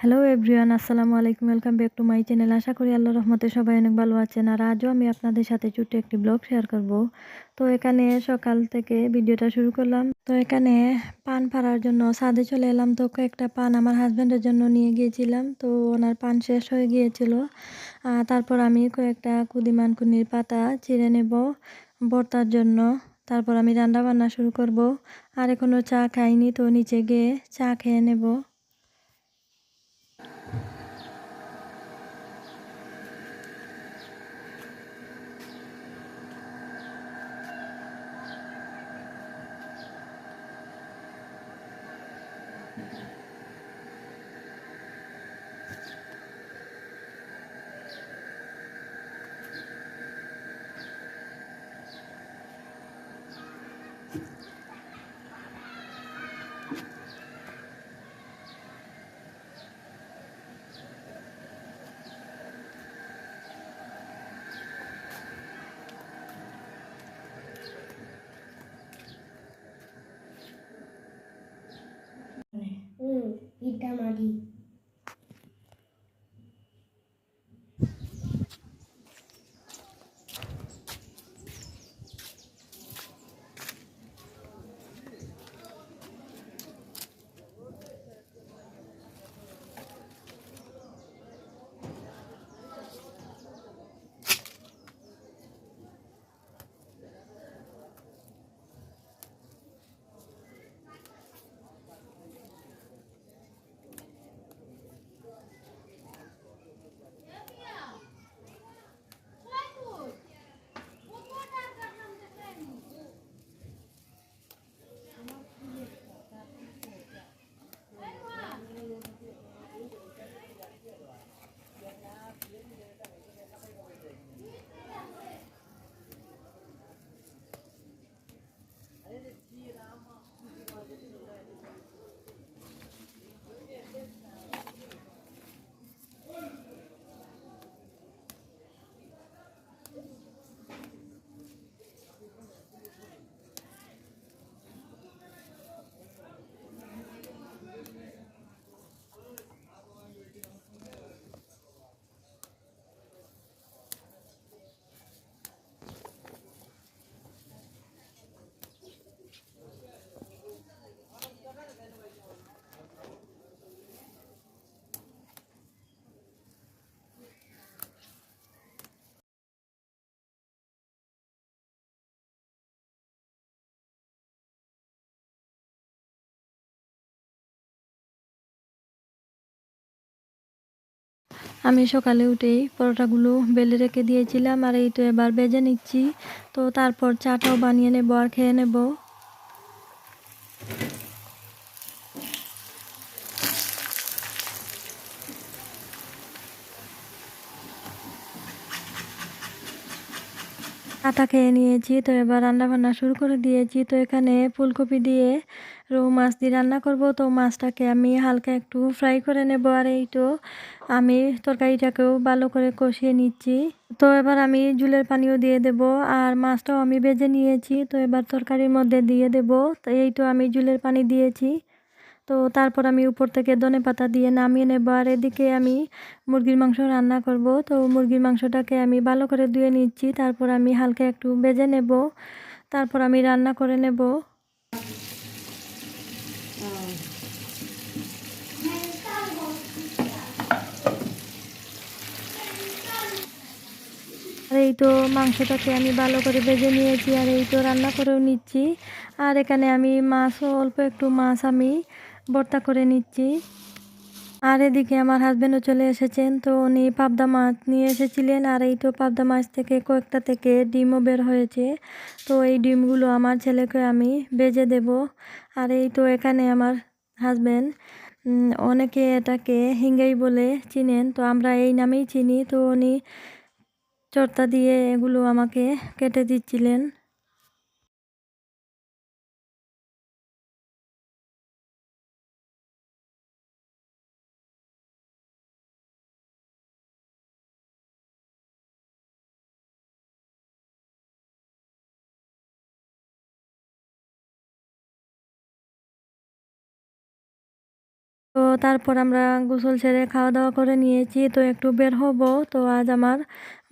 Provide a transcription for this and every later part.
Hello everyone আসসালামু আলাইকুম welcome back to my channel আশা করি আল্লাহ রহমতে সবাই অনেক ভালো আছেন। আর আজও আমি আপনাদের সাথে ছোট্ট একটি ব্লগ শেয়ার করব। তো এখানে সকাল থেকে ভিডিওটা শুরু করলাম। তো এখানে পান ফাড়ার জন্য ছাদে চলে এলাম। তো কয়েকটা পান আমার হাজব্যান্ডের জন্য নিয়ে গিয়েছিলাম। তো ওনার পান শেষ হয়ে গিয়েছিল। তারপর আমি কয়েকটা কুদিমান কুনির পাতা চিড়ে নেব বর্তার জন্য। তারপর আমি রান্না বান্না শুরু করব। আর এখনও চা খাইনি, তো নিচে গিয়ে চা খেয়ে নেব। Rita Maria. আমি সকালে উঠেই পরোটাগুলো বেলে রেখে দিয়েছিলাম আর এই তো এবার বেজে নিচ্ছি। তো তারপর চাটাও বানিয়ে নেব আর খেয়ে নেব। চাটা খেয়ে নিয়েছি তো এবার রান্না বান্না শুরু করে দিয়েছি তো এখানে ফুলকপি দিয়ে রৌ মাছ দিয়ে রান্না করব। তো মাছটাকে আমি হালকা একটু ফ্রাই করে নেব। আর এই তো আমি তরকারিটাকেও ভালো করে কষিয়ে নিচ্ছি। তো এবার আমি জুলের পানিও দিয়ে দেব আর মাছটাও আমি বেজে নিয়েছি। তো এবার তরকারির মধ্যে দিয়ে দেব। তো এই তো আমি জুলের পানি দিয়েছি। তো তারপর আমি উপর থেকে ধনে পাতা দিয়ে নামিয়ে নেব। আর এদিকে আমি মুরগির মাংস রান্না করব। তো মুরগির মাংসটাকে আমি ভালো করে ধুয়ে নিচ্ছি। তারপর আমি হালকা একটু বেজে নেব। তারপর আমি রান্না করে নেব। আর এই তো মাংসটাকে আমি ভালো করে ভেজে নিয়েছি। আর এই তো রান্না করেও নিচ্ছি। আর এখানে আমি মাছও অল্প একটু মাছ আমি ভর্তা করে নিচ্ছি। আর এদিকে আমার হাজব্যান্ডও চলে এসেছেন, তো উনি পাবদা মাছ নিয়ে এসেছিলেন। আর এই তো পাবদা মাছ থেকে কয়েকটা থেকে ডিমও বের হয়েছে। তো এই ডিমগুলো আমার ছেলেকে আমি বেজে দেব। আর এই তো এখানে আমার হাজব্যান্ড অনেকে এটাকে হিঙ্গাই বলে চিনেন, তো আমরা এই নামেই চিনি। তো উনি চর্তা দিয়ে এগুলো আমাকে কেটে দিচ্ছিলেন। তো তারপর আমরা গোসল সেরে খাওয়া দাওয়া করে নিয়েছি। তো একটু বের হব। তো আজ আমার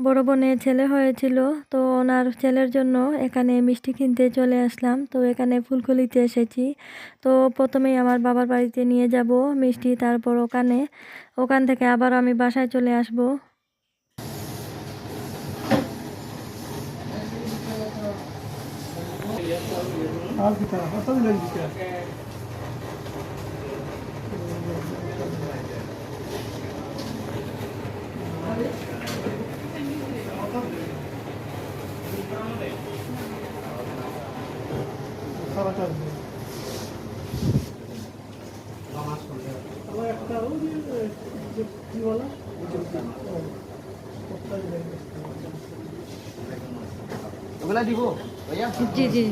বড় বোনের ছেলে হয়েছিল। তো ওনার ছেলের জন্য এখানে মিষ্টি কিনতে চলে আসলাম। তো এখানে ফুলকলিতে এসেছি। তো প্রথমেই আমার বাবার বাড়িতে নিয়ে যাব মিষ্টি। তারপর ওখানে, ওখান থেকে আবার আমি বাসায় চলে আসব। Al ওগুলা দিব ভাইয়া? জি জি।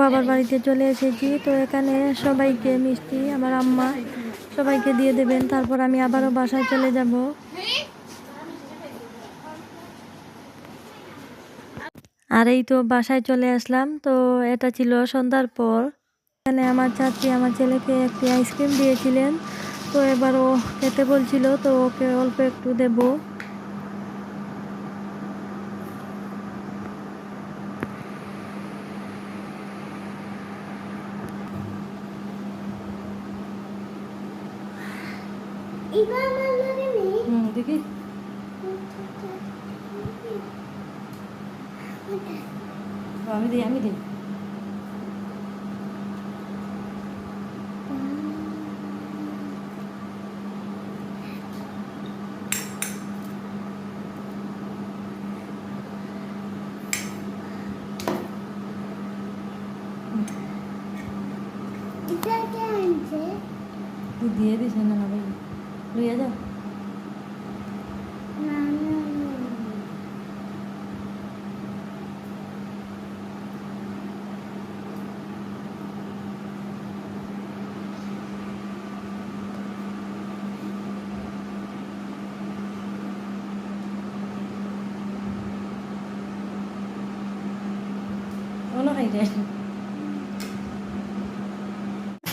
বাবার বাড়িতে চলে এসেছি, তো এখানে সবাইকে মিষ্টি, আমার আম্মা সবাইকে দিয়ে দেবেন, তারপর আমি আবারও বাসায় চলে যাব। আর এই তো বাসায় চলে আসলাম, তো এটা ছিল সন্ধ্যার পর। এখানে আমার চাচি আমার ছেলেকে একটি আইসক্রিম দিয়েছিলেন। তো এবার ও খেতে বলছিল, তো ওকে অল্প একটু দেবো। আমি দিই আমি দিই। তুই দিয়ে দিস না না ভাই লইয়া যাও না না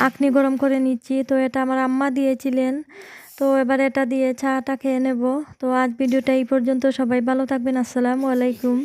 আখনি গরম করে নিচ্ছি। তো এটা আমার আম্মা দিয়েছিলেন। তো এবার এটা দিয়ে চাটা খেয়ে নেব। তো আজ ভিডিওটা এই পর্যন্ত। সবাই ভালো থাকবেন। আসসালামু আলাইকুম।